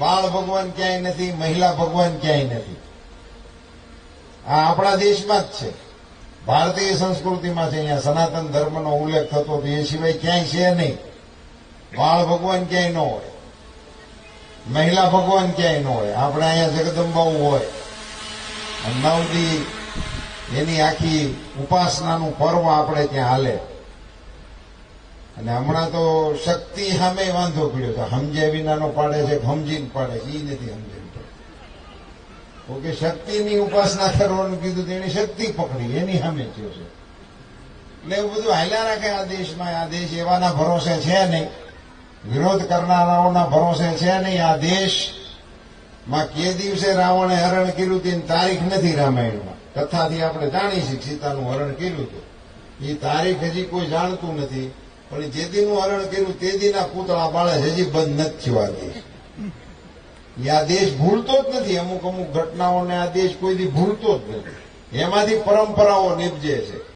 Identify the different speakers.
Speaker 1: બાળ ભગવાન ક્યાંય નથી, મહિલા ભગવાન ક્યાંય નથી. આ આપણા દેશમાં જ છે. ભારતીય સંસ્કૃતિમાં છે. અહીંયા સનાતન ધર્મનો ઉલ્લેખ થતો હતો એ સિવાય ક્યાંય છે નહીં. બાળ ભગવાન ક્યાંય ન હોય. મહિલા ભગવાન ક્યાંય ન હોય. આપણે અહીંયા જગદંબાઓ હોય. નવદી એની આખી ઉપાસનાનું પર્વ આપણે ત્યાં હાલે. અને હમણાં તો શક્તિ સામે વાંધો પડ્યો તો સમજ્યા વિનાનો પાડે છે સમજીને પાડે છે એ નથી સમજીને ઓકે, શક્તિની ઉપાસના કરવાનું કીધું તો શક્તિ પકડી, એની સામે થયો છે. એટલે એવું બધું હાલ્યા રાખે આ દેશમાં, આ દેશ એવાના ભરોસે છે નહીં. વિરોધ કરનારાઓના ભરોસે છે નહીં. આ દેશમાં કે દિવસે રાવણે હરણ કર્યું તેની તારીખ નથી રામાયણમાં. કથાથી આપણે જાણી સીતાનું હરણ કર્યું હતું. એ તારીખ હજી કોઈ જાણતું નથી. પણ જે દીનું હરણ કર્યું તે દીના પૂતળા બાળે હજી બંધ નથી થયો એ આ દેશ ભૂલતો જ નથી. અમુક અમુક ઘટનાઓને આ દેશ કોઈ દી ભૂલતો જ નથી. એમાંથી પરંપરાઓ નીપજે છે.